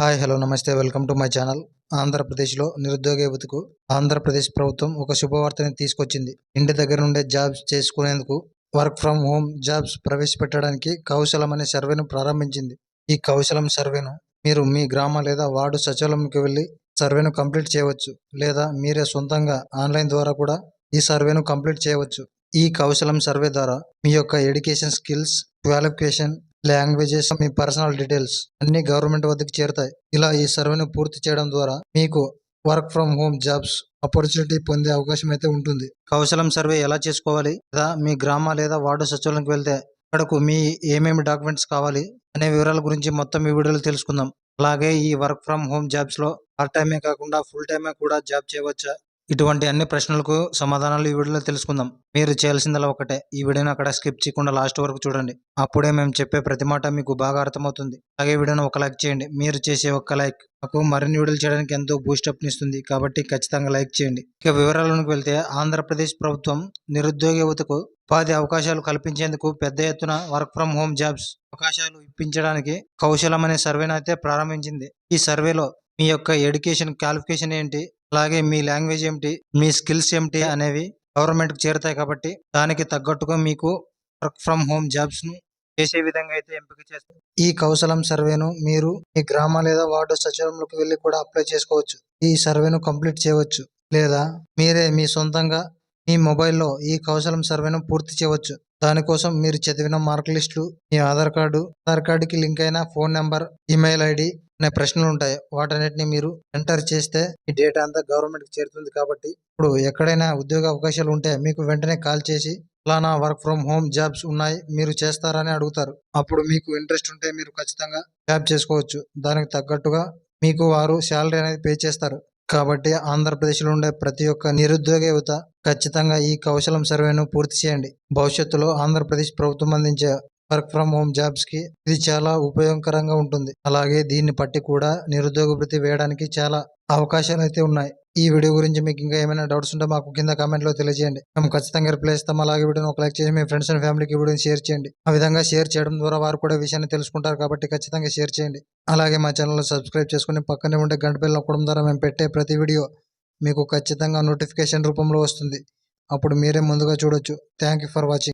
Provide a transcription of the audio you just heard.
Hi hello namaste welcome to my channel. ఆంధ్రప్రదేశ్లో నిరుద్యోగ యువతకు ఆంధ్రప్రదేశ్ ప్రభుత్వం ఒక శుభవార్తని తీసుకొచ్చింది. ఇంటి దగ్గర నుండే జాబ్స్ చేసుకునేందుకు వర్క్ ఫ్రమ్ హోమ్ జాబ్స్ ప్రవేశపెట్టడానికి కౌశలం అనే సర్వేను ప్రారంభించింది. ఈ కౌశలం సర్వేను మీరు మీ గ్రామ లేదా వార్డు సచివాలయంకి వెళ్ళి సర్వేను కంప్లీట్ చేయవచ్చు లేదా మీరే సొంతంగా ఆన్లైన్ ద్వారా కూడా ఈ సర్వేను కంప్లీట్ చేయవచ్చు. ఈ కౌశలం సర్వే ద్వారా మీ యొక్క ఎడ్యుకేషన్ స్కిల్స్ క్వాలిఫికేషన్ లాంగ్వేజెస్ మీ పర్సనల్ డీటెయిల్స్ అన్ని గవర్నమెంట్ వద్దకు చేరుతాయి. ఇలా ఈ సర్వేను పూర్తి చేయడం ద్వారా మీకు work from home jobs opportunity పొందే అవకాశం అయితే ఉంటుంది. కౌశలం సర్వే ఎలా చేసుకోవాలి? లేదా మీ గ్రామ లేదా వార్డు సచివాలయంకి వెళ్తే అక్కడకు మీ ఏమేమి డాక్యుమెంట్స్ కావాలి? అనే వివరాల గురించి మొత్తం ఈ వీడియోలో తెలుసుకుందాం. అలాగే ఈ వర్క్ ఫ్రమ్ హోమ్ జాబ్స్లో పార్ట్ టైమే కాకుండా ఫుల్ టైమే కూడా జాబ్ చేయవచ్చా? ఇటువంటి అన్ని ప్రశ్నలకు సమాధానాలు ఈ వీడియోలో తెలుసుకుందాం. మీరు చేయాల్సిందలా ఒకటే. ఈ వీడియోని అక్కడ స్కిప్ చేయకుండా లాస్ట్ వరకు చూడండి. అప్పుడే మేము చెప్పే ప్రతి మాట మీకు బాగా అర్థమవుతుంది. అలాగే వీడియోని ఒక లైక్ చేయండి. మీరు చేసే ఒక్క లైక్ మాకు మరిన్ని వీడియోలు చేయడానికి ఎంతో బూస్టప్ ఇస్తుంది. కాబట్టి ఖచ్చితంగా లైక్ చేయండి. ఇక వివరాలకు వెళ్తే ఆంధ్రప్రదేశ్ ప్రభుత్వం నిరుద్యోగ యువతకు ఉపాధి అవకాశాలు కల్పించేందుకు పెద్ద ఎత్తున వర్క్ ఫ్రం హోమ్ జాబ్స్ అవకాశాలు ఇప్పించడానికి కౌశలం అనే సర్వేను అయితే ప్రారంభించింది. ఈ సర్వేలో మీ యొక్క ఎడ్యుకేషన్ క్వాలిఫికేషన్ ఏంటి? అలాగే మీ లాంగ్వేజ్ ఏమిటి? మీ స్కిల్స్ ఏమిటి అనేవి గవర్నమెంట్కు చేరుతాయి కాబట్టి దానికి తగ్గట్టుగా మీకు వర్క్ ఫ్రమ్ హోమ్ జాబ్స్ను చేసే విధంగా అయితే ఎంపిక చేస్తారు ఈ కౌశలం సర్వేను మీరు మీ గ్రామ లేదా వార్డు సచివాలయంలోకి వెళ్ళి కూడా అప్లై చేసుకోవచ్చు. ఈ సర్వేను కంప్లీట్ చేయవచ్చు. లేదా మీరే మీ సొంతంగా మీ మొబైల్లో ఈ కౌశలం సర్వేను పూర్తి చేయవచ్చు. దానికోసం మీరు చదివిన మార్క్ లిస్టులు మీ ఆధార్ కార్డు ఆధార్ కార్డుకి లింక్ అయిన ఫోన్ నెంబర్ ఇమెయిల్ ఐడి అనే ప్రశ్నలు ఉంటాయి. వాటన్నిటిని మీరు ఎంటర్ చేస్తే ఈ డేటా అంతా గవర్నమెంట్కి చేరుతుంది కాబట్టి ఇప్పుడు ఎక్కడైనా ఉద్యోగ అవకాశాలు ఉంటే మీకు వెంటనే కాల్ చేసి ఫలానా వర్క్ ఫ్రమ్ హోమ్ జాబ్స్ ఉన్నాయి మీరు చేస్తారని అడుగుతారు. అప్పుడు మీకు ఇంట్రెస్ట్ ఉంటే మీరు ఖచ్చితంగా జాబ్ చేసుకోవచ్చు. దానికి తగ్గట్టుగా మీకు వారు శాలరీ అనేది పే చేస్తారు. కాబట్టి ఆంధ్రప్రదేశ్లో ఉండే ప్రతి ఒక్క నిరుద్యోగ యువత ఖచ్చితంగా ఈ కౌశలం సర్వేను పూర్తి చేయండి. భవిష్యత్తులో ఆంధ్రప్రదేశ్ ప్రభుత్వం అందించే వర్క్ ఫ్రమ్ హోమ్ జాబ్స్కి ఇది చాలా ఉపయోగకరంగా ఉంటుంది. అలాగే దీన్ని పట్టి కూడా నిరుద్యోగ వృత్తి వేయడానికి చాలా అవకాశాలు అయితే ఉన్నాయి. ఈ వీడియో గురించి మీకు ఇంకా ఏమైనా డౌట్స్ ఉంటే మాకు కింద కామెంట్లో తెలియజేయండి. మేము ఖచ్చితంగా రిప్లై ఇస్తాం. అలాగే వీడియోని ఒక లైక్ చేసి మీ ఫ్రెండ్స్ అండ్ ఫ్యామిలీకి వీడియోని షేర్ చేయండి. ఆ విధంగా షేర్ చేయడం ద్వారా వారు కూడా విషయాన్ని తెలుసుకుంటారు కాబట్టి ఖచ్చితంగా షేర్ చేయండి. అలాగే మా ఛానల్ సబ్స్క్రైబ్ చేసుకుని పక్కనే ఉండే గంట బిల్ నొక్కడం ద్వారా మేము పెట్టే ప్రతి వీడియో మీకు ఖచ్చితంగా నోటిఫికేషన్ రూపంలో వస్తుంది. అప్పుడు మీరే ముందుగా చూడొచ్చు. Thank you for watching